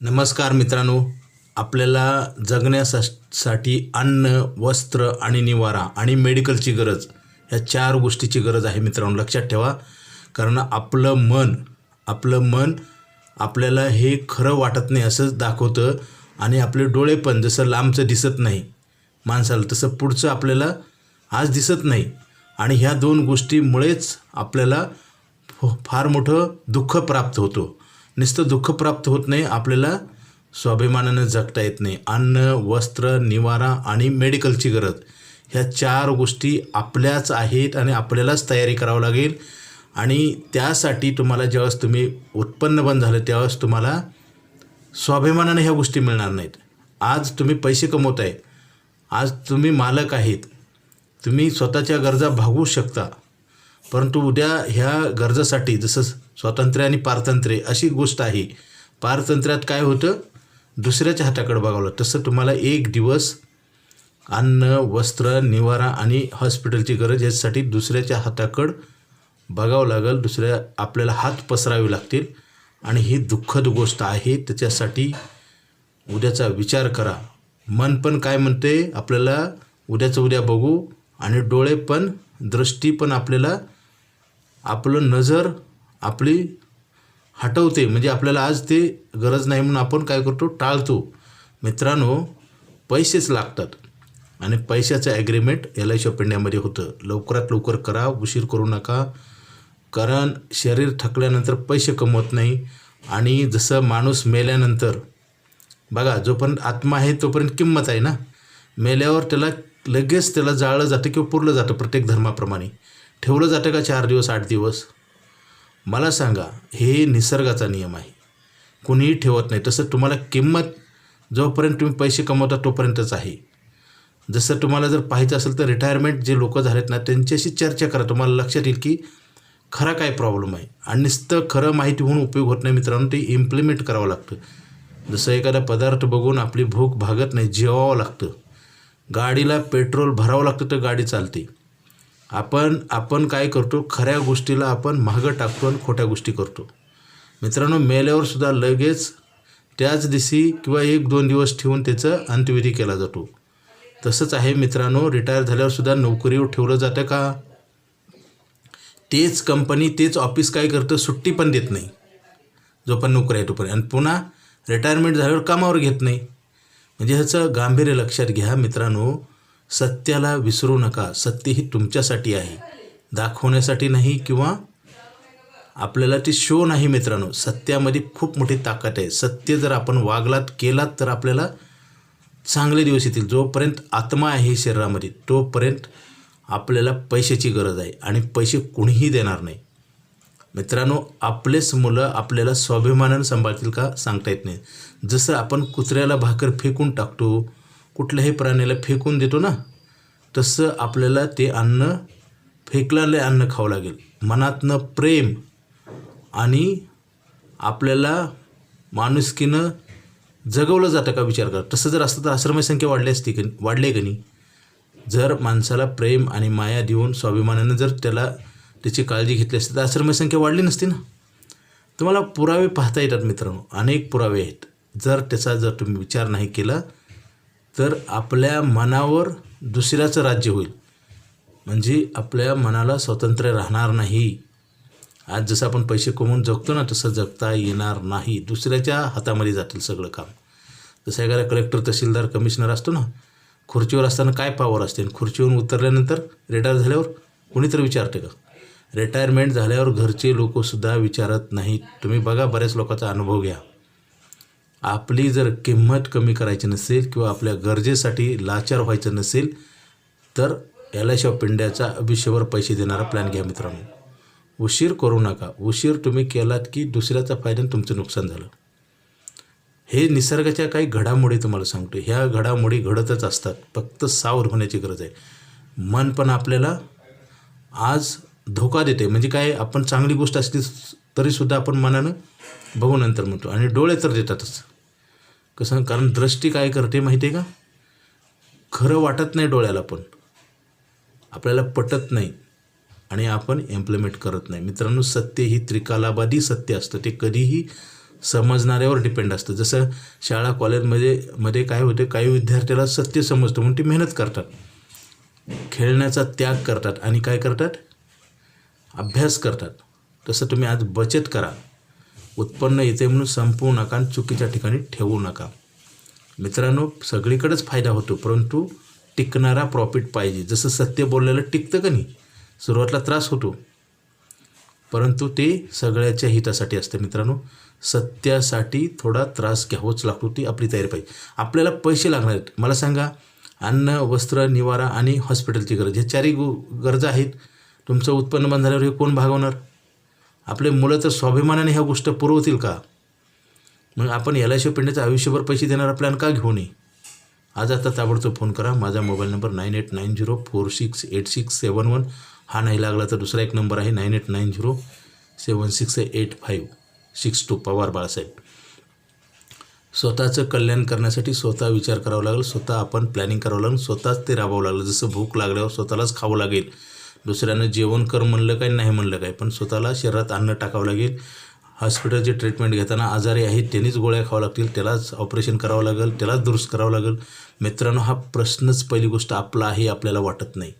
नमस्कार मित्रांनो आपल्याला जगण्यासाठी अन्न वस्त्र आणि निवारा आणि मेडिकलची गरज ह्या चार गोष्टीची गरज आहे मित्रांनो लक्षात ठेवा. कारण आपलं मन आपलं मन आपल्याला हे खरं वाटत नाही असंच दाखवतं आणि आपले डोळे पण जसं लांबचं दिसत नाही माणसाला तसं पुढचं आपल्याला आज दिसत नाही. आणि ह्या दोन गोष्टीमुळेच आपल्याला फ- फार मोठं दुःख प्राप्त होतो. नुसतं दुःख प्राप्त होत नाही आपल्याला स्वाभिमानानं जगता येत नाही. अन्न वस्त्र निवारा आणि मेडिकलची गरज. ह्या चार गोष्टी आपल्याच आहेत आणि आपल्यालाच तयारी करावं लागेल. आणि त्यासाठी तुम्हाला ज्यावेळेस तुम्ही उत्पन्न बंद झालं त्यावेळेस तुम्हाला स्वाभिमानाने ह्या गोष्टी मिळणार नाहीत. आज तुम्ही पैसे कमवत आहे आज तुम्ही मालक आहेत. तुम्ही स्वतःच्या गरजा भागवू शकता. परंतु उद्या ह्या गरजासाठी जसं स्वातंत्र्य आणि पारतंत्र्य अशी गोष्ट आहे. पारतंत्र्यात काय होतं? दुसऱ्याच्या हाताकडे बघावं तसं तुम्हाला एक दिवस अन्न वस्त्र निवारा आणि हॉस्पिटलची गरज यासाठी दुसऱ्याच्या हाताकडं बघावं लागेल. दुसऱ्या आपल्याला हात पसरावे लागतील. आणि ही दुःखद गोष्ट आहे. त्याच्यासाठी उद्याचा विचार करा. मन पण काय म्हणते? आपल्याला उद्याचं उद्या बघू. आणि डोळे पण दृष्टी पण आपल्याला आपलं नजर आपली हटवते म्हणजे आपल्याला आज ते गरज नाही म्हणून आपण काय करतो? टाळतो. मित्रांनो पैसेच लागतात. आणि पैशाचं ॲग्रीमेंट एल आय ऑफ इंडियामध्ये होतं. लवकरात लवकर करा उशीर करू नका. कारण शरीर थकल्यानंतर पैसे कमवत नाही. आणि जसं माणूस मेल्यानंतर बघा जोपर्यंत आत्मा आहे तोपर्यंत किंमत आहे ना? मेल्यावर त्याला लगेच त्याला जाळलं जातं किंवा पुरलं जातं प्रत्येक धर्माप्रमाणे. ठेवलं जातं का चार दिवस आठ दिवस? मला सांगा हे निसर्गाचा नियम आहे. कुणीही ठेवत नाही. तसं तुम्हाला किंमत जोपर्यंत तुम्ही पैसे कमवता तोपर्यंतच आहे. जसं तुम्हाला जर पाहायचं असेल तर रिटायरमेंट जे लोक झालेत ना त्यांच्याशी चर्चा करा. तुम्हाला लक्षात येईल की खरा काय प्रॉब्लेम आहे. आणि नुसतं खरं माहिती होऊन उपयोग होत नाही मित्रांनो ते इम्प्लिमेंट करावं लागतं. जसं एखादा पदार्थ बघून आपली भूक भागत नाही जेवावं लागतं. गाडीला पेट्रोल भरावं लागतं तर गाडी चालते. आपण आपण काय करतो खऱ्या गोष्टीला आपण महागं टाकतो आणि खोट्या गोष्टी करतो. मित्रांनो मेल्यावर सुद्धा लगेच त्याच दिवशी किंवा एक दोन दिवस ठेवून त्याचं अंत्यविधी केला जातो. तसंच आहे मित्रांनो रिटायर झाल्यावर सुद्धा नोकरीवर ठेवलं जातं का? तेच कंपनी तेच ऑफिस काय करतं सुट्टी पण देत नाही. जो पण नोकरी आहे तोपर्यंत. आणि पुन्हा रिटायरमेंट झाल्यावर कामावर घेत नाही. म्हणजे ह्याचं गांभीर्य लक्षात घ्या मित्रांनो सत्याला विसरू नका. सत्य ही तुमच्यासाठी आहे. दाखवण्यासाठी नाही किंवा आपल्याला ती शो नाही मित्रांनो. सत्यामध्ये खूप मोठी ताकद आहे. सत्य जर आपण वागलात केलात तर आपल्याला चांगले दिवस येतील. जोपर्यंत आत्मा आहे शरीरामध्ये तोपर्यंत आपल्याला पैशाची गरज आहे. आणि पैसे कुणीही देणार नाही. मित्रांनो आपलेच मुलं आपल्याला स्वाभिमानानं सांभाळतील का? सांगता येत नाही. जसं आपण कुत्र्याला भाकर फेकून टाकतो कुठल्याही प्राण्याला फेकून देतो ना तसं आपल्याला ते अन्न फेकलेलं अन्न खावं लागेल. मनातनं प्रेम आणि आपल्याला माणुसकीनं जगवलं जातं का विचार करा. तसं जर असतं तर आश्रमाची संख्या वाढली असती की वाढली आहे का नाही? जर माणसाला प्रेम आणि माया देऊन स्वाभिमानानं जर त्याला त्याची काळजी घेतली असती तर आश्रमाची संख्या वाढली नसती ना? तुम्हाला पुरावे पाहता येतात मित्रांनो. अनेक पुरावे आहेत. जर त्याचा जर तुम्ही विचार नाही केला तर आपल्या मनावर दुसऱ्याचं राज्य होईल. म्हणजे आपल्या मनाला स्वातंत्र्य राहणार नाही. आज जसं आपण पैसे कमवून जगतो ना तसं जगता येणार नाही. दुसऱ्याच्या हातामध्ये जातील सगळं काम. जसं एखादा कलेक्टर तहसीलदार कमिशनर असतो ना खुर्चीवर असताना काय पावर असते? आणि खुर्चीवरून उतरल्यानंतर रिटायर झाल्यावर कोणीतरी विचारते का? रिटायरमेंट झाल्यावर घरचे लोकसुद्धा विचारत नाहीत. तुम्ही बघा बऱ्याच लोकांचा अनुभव घ्या. आपली जर किंमत कमी करायची नसेल किंवा आपल्या गरजेसाठी लाचार व्हायचं नसेल तर एल आय ऑफ इंडियाचा आयुष्यभर पैसे देणारा प्लॅन घ्या मित्रांनो. उशीर करू नका. उशीर तुम्ही केलात की दुसऱ्याचा फायदा तुमचं नुकसान झालं. हे निसर्गाच्या काही घडामोडी तुम्हाला सांगतो ह्या घडामोडी घडतच असतात. फक्त सावध होण्याची गरज आहे. मन पण आपल्याला आज धोका देते. म्हणजे काय आपण चांगली गोष्ट असली तरीसुद्धा आपण मनानं बघू नंतर म्हणतो. आणि डोळे तर देतातच. कसं कारण दृष्टी काय करते माहिती आहे का? खरं वाटत नाही डोळ्याला पण. आपल्याला पटत नाही. आणि आपण इम्प्लिमेंट करत नाही. मित्रांनो सत्य ही त्रिकालाबादी सत्य असतं. ते कधीही समजणाऱ्यावर डिपेंड असतं. जसं शाळा कॉलेजमध्ये मध्ये काय होते काही विद्यार्थ्याला सत्य समजतं म्हणून ते मेहनत करतात. खेळण्याचा त्याग करतात. आणि काय करतात? अभ्यास करतात. तसं तुम्ही आज बचत करा. उत्पन्न येते म्हणून संपवू नका आणि चुकीच्या ठिकाणी ठेवू नका. मित्रांनो सगळीकडेच फायदा होतो परंतु टिकणारा प्रॉफिट पाहिजे. जसं सत्य बोललेलं टिकतं का नाही सुरुवातीला त्रास होतो. परंतु ते सगळ्याच्या हितासाठी असतं मित्रांनो. सत्यासाठी थोडा त्रास घ्यावाच लागतो ती आपली तयारी पाहिजे. आपल्याला पैसे लागणार आहेत. मला सांगा अन्न वस्त्र निवारा आणि हॉस्पिटलची गरज हे चारही गरजा आहेत. तुमचं उत्पन्न बंद झाल्यावर हे कोण भागवणार? आपले मुलं तर स्वाभिमानाने ह्या गोष्ट पुरवतील का? मग आपण एल आय आयुष्यभर पैसे देणारा प्लॅन का घेऊ नये? आज आता ताबडतोब फोन करा. माझा mobile number nine eight nine zero four six eight six seven one हा नाही लागला तर दुसरा एक नंबर आहे nine eight nine zero seven six eight five six two Pawar Balasaheb. स्वतःचं कल्याण करण्यासाठी स्वतः विचार करावा लागेल. स्वतः आपण प्लॅनिंग करावं लागेल. स्वतःच ते राबावं लागेल. जसं भूक लागल्यावर स्वतःलाच खावं लागेल. दुसऱ्यानं जेवण कर म्हणलं काय नाही म्हणलं काय. पण स्वतःला शरीरात अन्न टाकावं लागेल. हॉस्पिटलची ट्रीटमेंट घेताना आजारी आहेत त्यांनीच गोळ्या खावं लागतील त्यालाच ऑपरेशन करावं लागेल त्यालाच दुरुस्त करावं लागेल. मित्रांनो हा प्रश्नच पहिली गोष्ट आपला आहे आपल्याला वाटत नाही.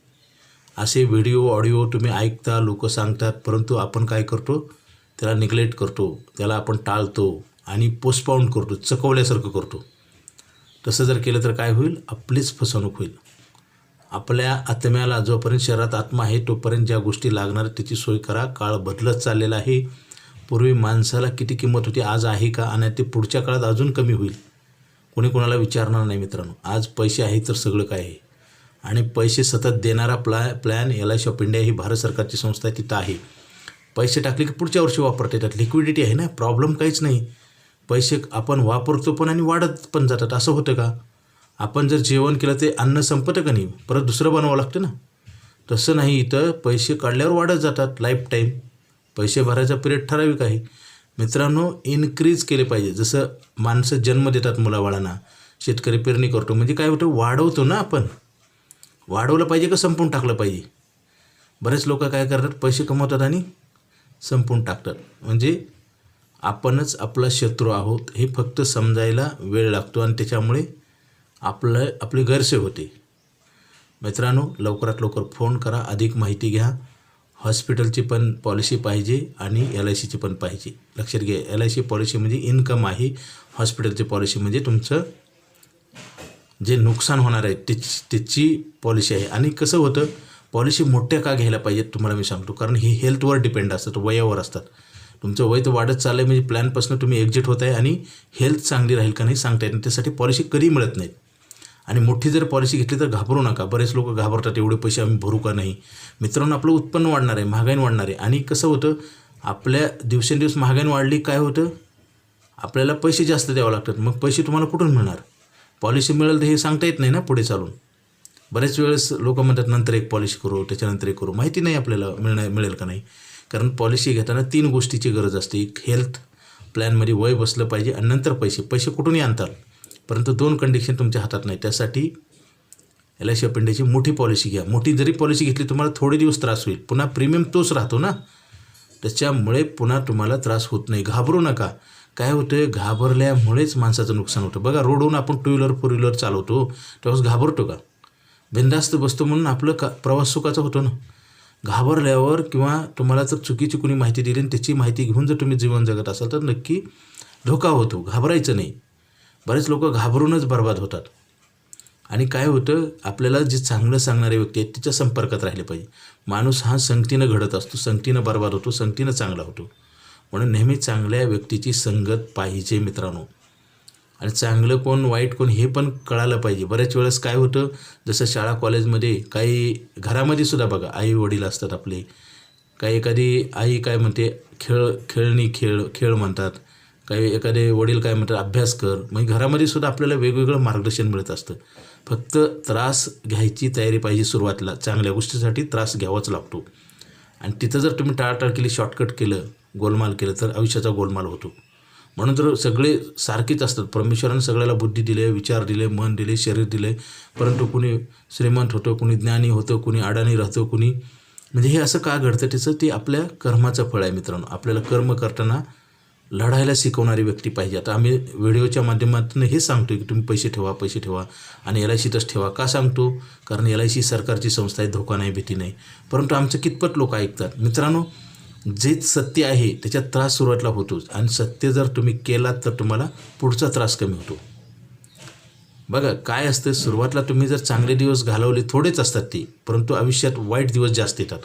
असे व्हिडिओ ऑडिओ तुम्ही ऐकता लोक सांगतात परंतु आपण काय करतो? त्याला निग्लेक्ट करतो त्याला आपण टाळतो आणि पोस्टपाऊंड करतो चकवल्यासारखं करतो. तसं जर केलं तर काय होईल? आपलीच फसवणूक होईल. आपल्या आत्म्याला जोपर्यंत शरीरात आत्मा आहे तोपर्यंत ज्या गोष्टी लागणार त्याची सोय करा. काळ बदलत चाललेला आहे. पूर्वी माणसाला किती किंमत होती आज आहे का? आणि ते पुढच्या काळात अजून कमी होईल. कोणी कोणाला विचारणार नाही मित्रांनो. आज पैसे आहे तर सगळं काय आहे? आणि पैसे सतत देणारा प्ला plan L I C of India ही भारत सरकारची संस्था आहे तिथं आहे. पैसे टाकले की पुढच्या वर्षी वापरता येतात. लिक्विडिटी आहे ना? प्रॉब्लेम काहीच नाही. पैसे आपण वापरतो पण आणि वाढत पण जातात. असं होतं का? आपण जर जेवण केलं ते अन्न संपतं का नाही? परत दुसरं बनवावं लागतं ना. तसं नाही इथं. पैसे काढल्यावर वाढत जातात. लाईफ टाईम पैसे भरायचा पिरियड ठराविक आहे. मित्रांनो इन्क्रीज केले पाहिजे. जसं माणसं जन्म देतात मुलाबाळांना. शेतकरी पेरणी करतो. म्हणजे काय होतं? वाढवतो ना आपण. वाढवलं पाहिजे का संपून टाकलं पाहिजे? बरेच लोक काय करतात? पैसे कमवतात आणि संपून टाकतात. म्हणजे आपणच आपला शत्रू आहोत. हे फक्त समजायला वेळ लागतो आणि त्याच्यामुळे आपलं आपली गैरसोय होते. मित्रांनो लवकरात लवकर फोन करा अधिक माहिती घ्या. हॉस्पिटलची पण पॉलिसी पाहिजे आणि एल आय सीची पण पाहिजे. लक्षात घ्या एल आय सी पॉलिसी म्हणजे इन्कम आहे. हॉस्पिटलची पॉलिसी म्हणजे तुमचं जे नुकसान होणार आहे त्याची त्याची पॉलिसी आहे. आणि कसं होतं पॉलिसी मोठ्या का घ्यायला पाहिजेत तुम्हाला मी सांगतो. कारण ही हेल्थवर डिपेंड असतात वयावर असतात. तुमचं वय तर वाढत चाललं आहे म्हणजे प्लॅनपासून तुम्ही एक्झिट होत आहे आणि हेल्थ चांगली राहील का नाही सांगता येत नाही त्यासाठी पॉलिसी कधी मिळत नाहीत. आणि मोठी जर पॉलिसी घेतली तर घाबरू नका. बरेच लोक घाबरतात एवढे पैसे आम्ही भरू का नाही? मित्रांनो आपलं उत्पन्न वाढणार आहे महागाईन वाढणार आहे. आणि कसं होतं आपल्या दिवसेंदिवस महागाईन वाढली काय होतं? आपल्याला पैसे जास्त द्यावं लागतात. मग पैसे तुम्हाला कुठून मिळणार? पॉलिसी मिळेल तर हे सांगता येत नाही ना पुढे चालून. बरेच वेळेस लोक म्हणतात नंतर एक पॉलिसी करू त्याच्यानंतर एक करू. माहिती नाही आपल्याला मिळणार मिळेल का नाही. कारण पॉलिसी घेताना तीन गोष्टीची गरज असते. एक हेल्थ प्लॅनमध्ये वय बसलं पाहिजे आणि नंतर पैसे. पैसे कुठूनही आणताल परंतु दोन कंडिशन तुमच्या हातात नाही. त्यासाठी एल आय सी अपेंडेची मोठी पॉलिसी घ्या. मोठी जरी पॉलिसी घेतली तुम्हाला थोडे दिवस त्रास होईल. पुन्हा प्रीमियम तोच राहतो ना. त्याच्यामुळे पुन्हा तुम्हाला त्रास होत नाही. घाबरू नका. काय होतं घाबरल्यामुळेच माणसाचं नुकसान होतं. बघा रोडवरून आपण टू व्हीलर फोर व्हीलर चालवतो. तेव्हाच घाबरतो का? बिंदास्त बसतो म्हणून आपलं का प्रवास सुखाचा होतो ना. घाबरल्यावर किंवा तुम्हाला जर चुकीची कुणी माहिती दिली आणि त्याची माहिती घेऊन जर तुम्ही जीवन जगत असाल तर नक्की धोका होतो. घाबरायचं नाही. बरेच लोक घाबरूनच बर्बाद होतात. आणि काय होतं? आपल्याला जे चांगलं सांगणारे व्यक्ती आहेत तिच्या संपर्कात राहिले पाहिजे. माणूस हा संगतीनं घडत असतो संगतीनं बर्बाद होतो संगतीनं चांगला होतो. म्हणून नेहमी चांगल्या व्यक्तीची संगत पाहिजे मित्रांनो. आणि चांगलं कोण वाईट कोण हे पण कळालं पाहिजे. बऱ्याच वेळेस काय होतं? जसं शाळा कॉलेजमध्ये काही घरामध्ये सुद्धा बघा आई वडील असतात आपले. काही एखादी आई काय म्हणते खेळ खेळणी खेळ खेळ म्हणतात. काही एखादे वडील काय म्हणतात अभ्यास कर. म्हणजे घरामध्ये सुद्धा आपल्याला वेगवेगळं मार्गदर्शन मिळत असतं. फक्त त्रास घ्यायची तयारी पाहिजे सुरुवातीला. चांगल्या गोष्टीसाठी त्रास घ्यावाच लागतो. आणि तिथं जर तुम्ही टाळाटाळ केली शॉर्टकट केलं गोलमाल केलं तर आयुष्याचा गोलमाल होतो. म्हणून तर सगळे सारखेच असतात. परमेश्वरानं सगळ्याला बुद्धी दिले विचार दिले मन दिले शरीर दिले. परंतु कुणी श्रीमंत होतो कुणी ज्ञानी होतं कुणी अडाणी राहतो कुणी म्हणजे हे असं का घडतं? त्याचं ते आपल्या कर्माचं फळ आहे मित्रांनो. आपल्याला कर्म करताना लढायला शिकवणारी व्यक्ती पाहिजे. आता आम्ही व्हिडिओच्या माध्यमातून हे सांगतो की तुम्ही पैसे ठेवा पैसे ठेवा आणि एल आय सीतच ठेवा. का सांगतो? कारण एल आय सी सरकारची संस्था आहे धोका नाही भीती नाही. परंतु आमचं कितपत लोक ऐकतात? मित्रांनो जे सत्य आहे त्याच्यात त्रास सुरुवातीला होतोच. आणि सत्य जर तुम्ही केलात तर तुम्हाला पुढचा त्रास कमी होतो. बघा काय असतं? सुरुवातीला तुम्ही जर चांगले दिवस घालवले थोडेच असतात ते. परंतु आयुष्यात वाईट दिवस जास्त येतात.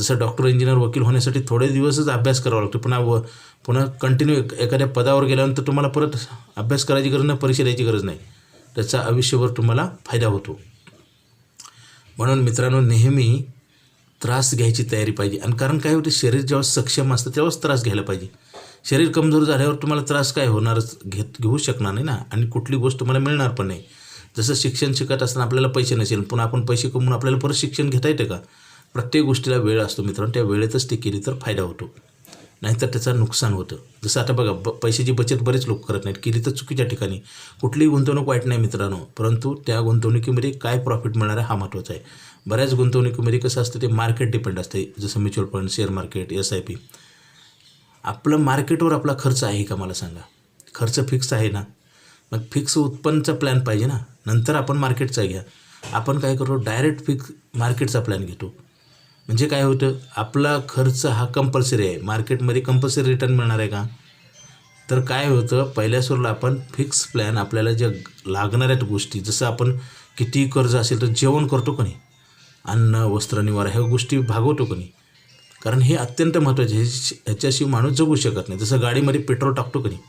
जसं डॉक्टर इंजिनियर वकील होण्यासाठी थोडे दिवसच अभ्यास करावा लागतो. पुन्हा व पुन्हा कंटिन्यू एखाद्या पदावर गेल्यानंतर तुम्हाला परत अभ्यास करायची गरज नाही परीक्षा द्यायची गरज नाही. त्याचा आयुष्यभर तुम्हाला फायदा होतो. म्हणून मित्रांनो नेहमी त्रास घ्यायची तयारी पाहिजे. आणि कारण काय होते शरीर जेव्हा सक्षम असतं तेव्हाच त्रास घ्यायला पाहिजे. शरीर कमजोर झाल्यावर तुम्हाला त्रास काय होणारच घेत घेऊ शकणार नाही ना. आणि कुठली गोष्ट तुम्हाला मिळणार पण नाही. जसं शिक्षण शिकत असताना आपल्याला पैसे नसेल पुन्हा आपण पैसे कमवून आपल्याला परत शिक्षण घेता येतं का? प्रत्येक गोष्टीला वेळ असतो मित्रांनो त्या वेळेतच ते केली तर फायदा होतो. नाहीतर त्याचं नुकसान होतं. जसं आता बघा ब पैशाची बचत बरेच लोक करत नाहीत. केली तर चुकीच्या ठिकाणी. कुठलीही गुंतवणूक वाईट नाही मित्रांनो. परंतु त्या गुंतवणुकीमध्ये काय प्रॉफिट मिळणार आहे हा महत्त्वाचा आहे. बऱ्याच गुंतवणुकीमध्ये कसं असतं ते मार्केट डिपेंड असते. जसं mutual fund share market S I P आपलं मार्केटवर आपला खर्च आहे का मला सांगा? खर्च फिक्स आहे ना? मग फिक्स उत्पन्नचा प्लॅन पाहिजे ना? नंतर आपण मार्केटचा घ्या. आपण काय करतो डायरेक्ट फिक्स मार्केटचा प्लॅन घेतो. म्हणजे काय होतं? आपला खर्च हा कंपल्सरी आहे. मार्केटमध्ये कंपल्सरी रिटर्न मिळणार आहे का? तर काय होतं? पहिल्या सुरूला आपण फिक्स प्लॅन आपल्याला ज्या लागणाऱ्या गोष्टी जसं आपण किती कर्ज असेल तर जेवण करतो का नाही? अन्न वस्त्र निवारा ह्या गोष्टी भागवतो का नाही? कारण हे अत्यंत महत्त्वाचे आहे. ह्याच्याशिवाय माणूस जगू शकत नाही. जसं गाडीमध्ये पेट्रोल टाकतो का नाही?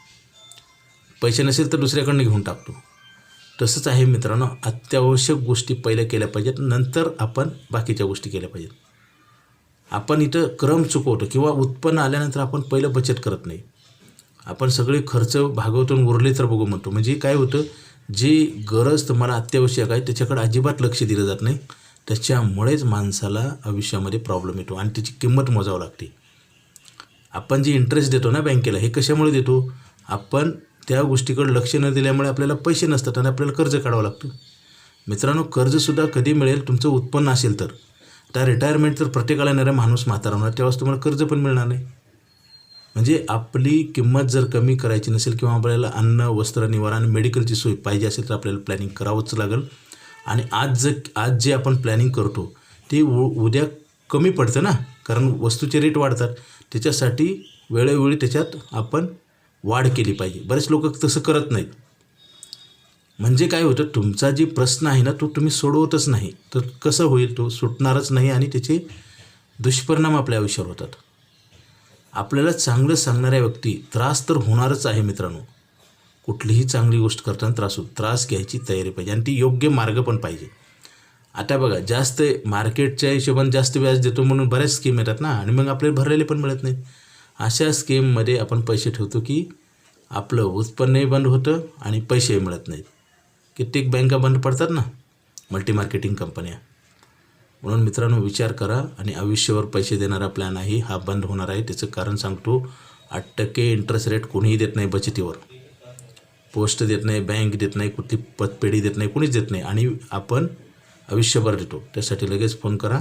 पैसे नसेल तर दुसऱ्याकडनं घेऊन टाकतो. तसंच आहे मित्रांनो अत्यावश्यक गोष्टी पहिल्या केल्या पाहिजेत. नंतर आपण बाकीच्या गोष्टी केल्या पाहिजेत. आपण इथं क्रम चुकवतो किंवा उत्पन्न आल्यानंतर आपण पहिलं बचत करत नाही. आपण सगळे खर्च भागवतून उरले तर बघू म्हणतो. म्हणजे काय होतं? जी गरज तुम्हाला अत्यावश्यक आहे त्याच्याकडे अजिबात लक्ष दिलं जात नाही. त्याच्यामुळेच माणसाला आयुष्यामध्ये प्रॉब्लेम येतो आणि त्याची किंमत मोजावं लागते. आपण जे इंटरेस्ट देतो ना बँकेला हे कशामुळे देतो? आपण त्या गोष्टीकडे लक्ष न दिल्यामुळे आपल्याला पैसे नसतात आणि आपल्याला कर्ज काढावं लागतं. मित्रांनो कर्जसुद्धा कधी मिळेल? तुमचं उत्पन्न असेल तर. त्या रिटायरमेंट तर प्रत्येकाला येणारा माणूस म्हातारा होणार तेव्हाच तुम्हाला कर्ज पण मिळणार नाही. म्हणजे आपली किंमत जर कमी करायची नसेल किंवा आपल्याला अन्न वस्त्र निवारा आणि मेडिकलची सोय पाहिजे असेल तर आपल्याला प्लॅनिंग करावंच लागेल. आणि आज जर आज जे आपण प्लॅनिंग करतो ते उ उद्या कमी पडतं ना कारण वस्तूचे रेट वाढतात. त्याच्यासाठी वेळोवेळी त्याच्यात आपण वाढ केली पाहिजे. बरेच लोक तसं करत नाहीत. म्हणजे काय होतं तुमचा जे प्रश्न आहे ना तो तुम्ही सोडवतच नाही. तर कसं होईल तो? सुटणारच नाही आणि त्याचे दुष्परिणाम आपल्या आयुष्यावर होतात. आपल्याला चांगलं सांगणाऱ्या व्यक्ती त्रास तर होणारच आहे मित्रांनो. कुठलीही चांगली गोष्ट करताना त्रास होतो. त्रास घ्यायची तयारी पाहिजे आणि ती योग्य मार्ग पण पाहिजे. आता बघा जास्त मार्केटच्या हिशोबाने जास्त व्याज देतो म्हणून बऱ्याच स्कीम येतात ना आणि मग आपल्याला भरलेले पण मिळत नाहीत. अशा स्कीममध्ये आपण पैसे ठेवतो की आपलं उत्पन्नही बंद होतं आणि पैसेही मिळत नाहीत. कित्येक बँका बंद पडतात ना? मल्टी मार्केटिंग कंपन्या म्हणून मित्रांनो विचार करा आणि आयुष्यावर पैसे देणारा प्लॅन आहे हा बंद होणार आहे. त्याचं कारण सांगतो आठ टक्के इंटरेस्ट रेट कोणीही देत नाही बचतीवर. पोस्ट देत नाही बँक देत नाही कुठली पतपेढी देत नाही कोणीच देत नाही. आणि आपण आयुष्यभर देतो. त्यासाठी लगेच फोन करा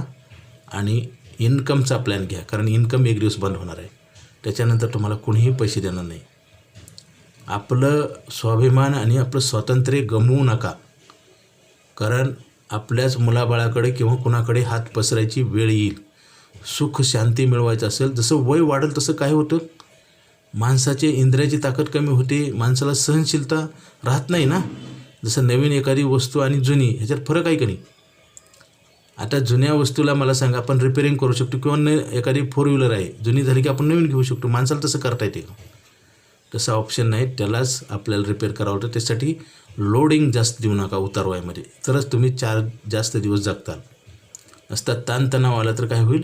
आणि इन्कमचा प्लॅन घ्या. कारण इन्कम एक दिवस बंद होणार आहे. त्याच्यानंतर तुम्हाला कोणीही पैसे देणार नाही. आपलं स्वाभिमान आणि आपलं स्वातंत्र्य गमवू नका. कारण आपल्याच मुलाबाळाकडे किंवा कुणाकडे हात पसरायची वेळ येईल. सुख शांती मिळवायचं असेल जसं वय वाढेल तसं काय होतं? माणसाचे इंद्रियाची ताकद कमी होते माणसाला सहनशीलता राहत नाही ना? जसं नवीन एखादी वस्तू आणि जुनी ह्याच्यात फरक आहे का नाही? आता जुन्या वस्तूला मला सांगा आपण रिपेरिंग करू शकतो किंवा न एखादी फोर व्हीलर आहे जुनी झाली की आपण नवीन घेऊ शकतो. माणसाला तसं करता येते का? तसा ऑप्शन नाही. त्यालाच आपल्याला रिपेअर करावं लागतं त्यासाठी लोडिंग जास्त देऊ नका उतारवायमध्ये. तरच तुम्ही चार जास्त दिवस जगताल. असता ताणतणाव आला तर काय होईल?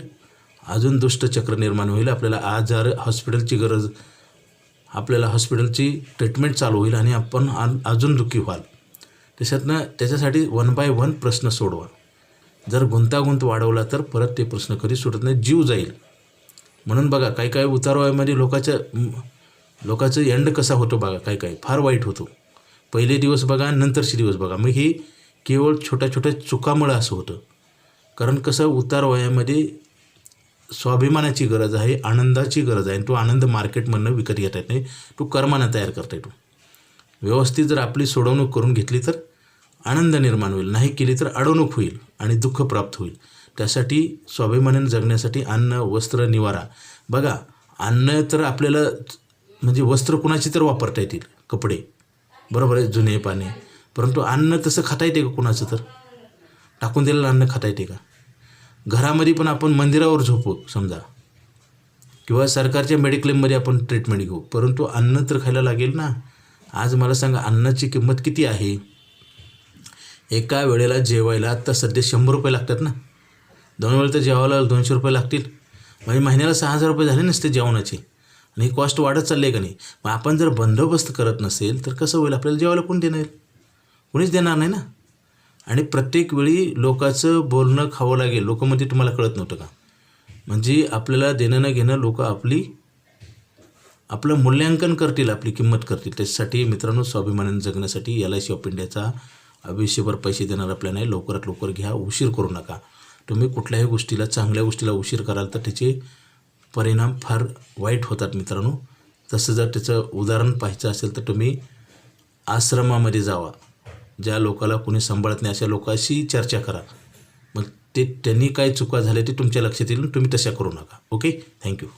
अजून दुष्टचक्र निर्माण होईल. आपल्याला आजार हॉस्पिटलची गरज आपल्याला हॉस्पिटलची ट्रीटमेंट चालू होईल आणि आपण अजून दुःखी व्हाल. त्याच्यातनं त्याच्यासाठी वन बाय वन प्रश्न सोडवा. जर गुंतागुंत वाढवला तर परत ते प्रश्न कधी सुटत नाही. जीव जाईल. म्हणून बघा काही काही उतारवायमध्ये लोकांच्या लोकांचं एंड कसा होतो बघा काय काय? फार वाईट होतो. पहिले दिवस बघा नंतरचे दिवस बघा. मग ही केवळ छोट्या छोट्या चुकामुळं असं होतं. कारण कसं उतार वयामध्ये स्वाभिमानाची गरज आहे आनंदाची गरज आहे. आणि तो आनंद मार्केटमधनं विकत घेता येत नाही तो कर्मानं तयार करता येतो. व्यवस्थित जर आपली सोडवणूक करून घेतली तर आनंद निर्माण होईल. नाही केली तर अडवणूक होईल आणि दुःख प्राप्त होईल. त्यासाठी स्वाभिमानाने जगण्यासाठी अन्न वस्त्र निवारा. बघा अन्न तर आपल्याला म्हणजे वस्त्र कुणाची तर वापरता येतील कपडे. बरोबर आहे जुने पाने. परंतु अन्न तसं खाता येते का कुणाचं तर? टाकून दिलेलं अन्न खाता येते का? घरामध्ये पण आपण मंदिरावर झोपू समजा. किंवा सरकारच्या मेडिक्लेममध्ये आपण ट्रीटमेंट घेऊ. परंतु अन्न तर खायला लागेल ना? आज मला सांगा अन्नाची किंमत किती आहे? एका वेळेला जेवायला आत्ता सध्या शंभर रुपये लागतात ना? दोन वेळेला तर जेवायला दोनशे रुपये लागतील. म्हणजे महिन्याला सहा हजार रुपये झाले नसते जेवणाचे. आणि ही कॉस्ट वाढत चालली आहे का नाही? मग आपण जर बंदोबस्त करत नसेल तर कसं होईल? आपल्याला जेवायला कोण देणार? कोणीच देणार नाही ना? आणि प्रत्येक वेळी लोकांचं बोलणं खावं लागेल. लोक म्हणजे तुम्हाला कळत नव्हतं का? म्हणजे आपल्याला देणं न घेणं लोक आपली आपलं मूल्यांकन करतील आपली किंमत करतील. त्याच्यासाठी मित्रांनो स्वाभिमानाने जगण्यासाठी एल आय सी ऑफ इंडियाचा आयुष्यभर पैसे देणार प्लॅन आहे लवकरात लवकर घ्या. उशीर करू नका. तुम्ही कुठल्याही गोष्टीला चांगल्या गोष्टीला उशीर कराल तर त्याचे परिणाम फार वाईट होतात मित्रांनो. तसं जर त्याचं उदाहरण पाहायचं असेल तर तुम्ही आश्रमामध्ये जावा. ज्या लोकाला कोणी सांभाळत नाही अशा लोकांशी चर्चा करा. मग ते त्यांनी काय चुका झाल्या ते तुमच्या लक्षात येईल तुम्ही तशा करू नका. Okay thank you